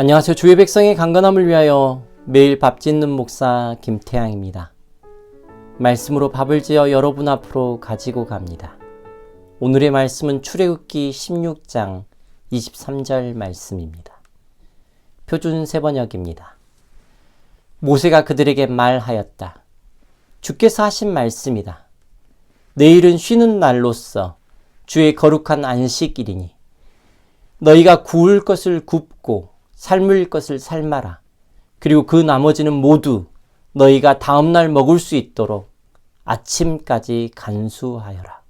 안녕하세요. 주의 백성의 강건함을 위하여 매일 밥 짓는 목사 김태양입니다. 말씀으로 밥을 지어 여러분 앞으로 가지고 갑니다. 오늘의 말씀은 출애굽기 16장 23절 말씀입니다. 표준 세번역입니다. 모세가 그들에게 말하였다. 주께서 하신 말씀이다. 내일은 쉬는 날로서 주의 거룩한 안식일이니 너희가 구울 것을 굽고 삶을 것을 삶아라. 그리고 그 나머지는 모두 너희가 다음날 먹을 수 있도록 아침까지 간수하여라.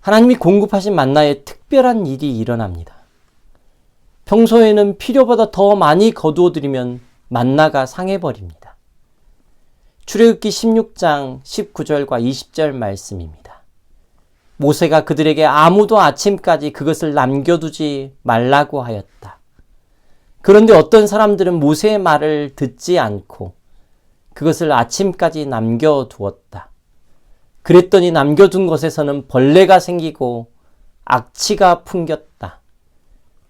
하나님이 공급하신 만나에 특별한 일이 일어납니다. 평소에는 필요보다 더 많이 거두어 드리면 만나가 상해버립니다. 출애굽기 16장 19절과 20절 말씀입니다. 모세가 그들에게 아무도 아침까지 그것을 남겨두지 말라고 하였다. 그런데 어떤 사람들은 모세의 말을 듣지 않고 그것을 아침까지 남겨두었다. 그랬더니 남겨둔 것에서는 벌레가 생기고 악취가 풍겼다.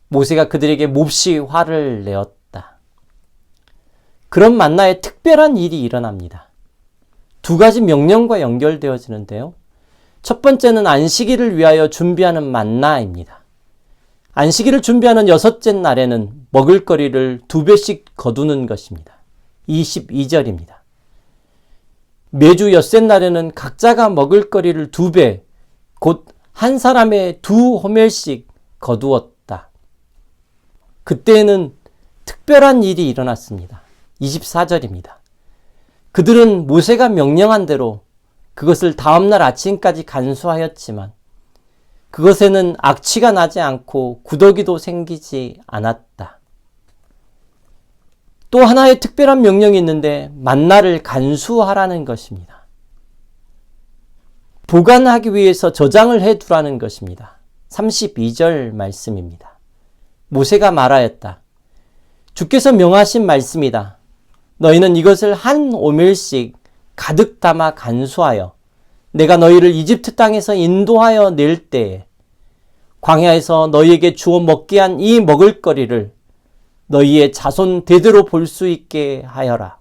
모세가 그들에게 몹시 화를 내었다. 그런 만나에 특별한 일이 일어납니다. 두 가지 명령과 연결되어지는데요. 첫 번째는 안식일을 위하여 준비하는 만나입니다. 안식일을 준비하는 여섯째 날에는 먹을거리를 두 배씩 거두는 것입니다. 22절입니다. 매주 엿새 날에는 각자가 먹을거리를 두 배, 곧 한 사람의 두 호멜씩 거두었다. 그때에는 특별한 일이 일어났습니다. 24절입니다. 그들은 모세가 명령한 대로 그것을 다음날 아침까지 간수하였지만 그것에는 악취가 나지 않고 구더기도 생기지 않았다. 또 하나의 특별한 명령이 있는데 만나를 간수하라는 것입니다. 보관하기 위해서 저장을 해 두라는 것입니다. 32절 말씀입니다. 모세가 말하였다. 주께서 명하신 말씀이다. 너희는 이것을 한 오멜씩 가득 담아 간수하여 내가 너희를 이집트 땅에서 인도하여 낼 때에 광야에서 너희에게 주어 먹게 한 이 먹을거리를 너희의 자손 대대로 볼 수 있게 하여라.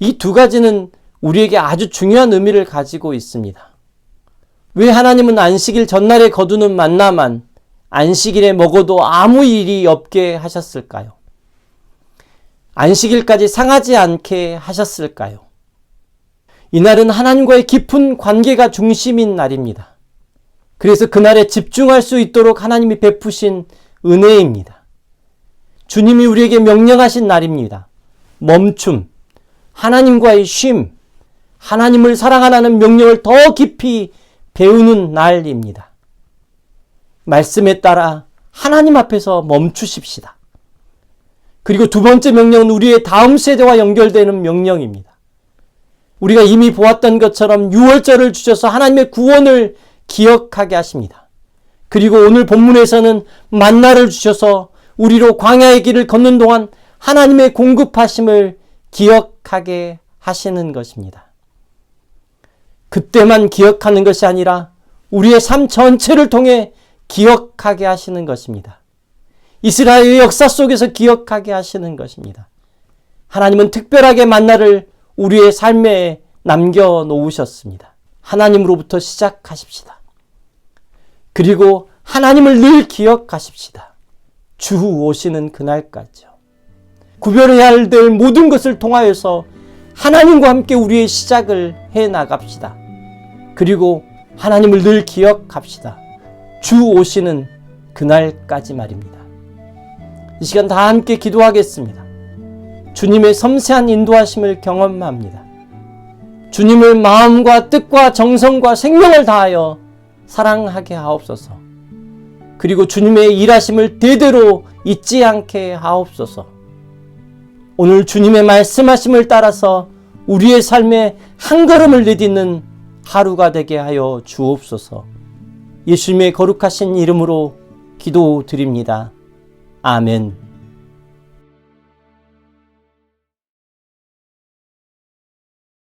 이 두 가지는 우리에게 아주 중요한 의미를 가지고 있습니다. 왜 하나님은 안식일 전날에 거두는 만나만 안식일에 먹어도 아무 일이 없게 하셨을까요? 안식일까지 상하지 않게 하셨을까요? 이날은 하나님과의 깊은 관계가 중심인 날입니다. 그래서 그날에 집중할 수 있도록 하나님이 베푸신 은혜입니다. 주님이 우리에게 명령하신 날입니다. 멈춤, 하나님과의 쉼, 하나님을 사랑하라는 명령을 더 깊이 배우는 날입니다. 말씀에 따라 하나님 앞에서 멈추십시다. 그리고 두 번째 명령은 우리의 다음 세대와 연결되는 명령입니다. 우리가 이미 보았던 것처럼 유월절을 주셔서 하나님의 구원을 기억하게 하십니다. 그리고 오늘 본문에서는 만나를 주셔서 우리로 광야의 길을 걷는 동안 하나님의 공급하심을 기억하게 하시는 것입니다. 그때만 기억하는 것이 아니라 우리의 삶 전체를 통해 기억하게 하시는 것입니다. 이스라엘의 역사 속에서 기억하게 하시는 것입니다. 하나님은 특별하게 만나를 우리의 삶에 남겨 놓으셨습니다. 하나님으로부터 시작하십시다. 그리고 하나님을 늘 기억하십시다. 주 오시는 그날까지요. 구별해야 될 모든 것을 통하여서 하나님과 함께 우리의 시작을 해 나갑시다. 그리고 하나님을 늘 기억합시다. 주 오시는 그날까지 말입니다. 이 시간 다 함께 기도하겠습니다. 주님의 섬세한 인도하심을 경험합니다. 주님을 마음과 뜻과 정성과 생명을 다하여 사랑하게 하옵소서. 그리고 주님의 일하심을 대대로 잊지 않게 하옵소서. 오늘 주님의 말씀하심을 따라서 우리의 삶에 한 걸음을 내딛는 하루가 되게 하여 주옵소서. 예수님의 거룩하신 이름으로 기도드립니다. 아멘.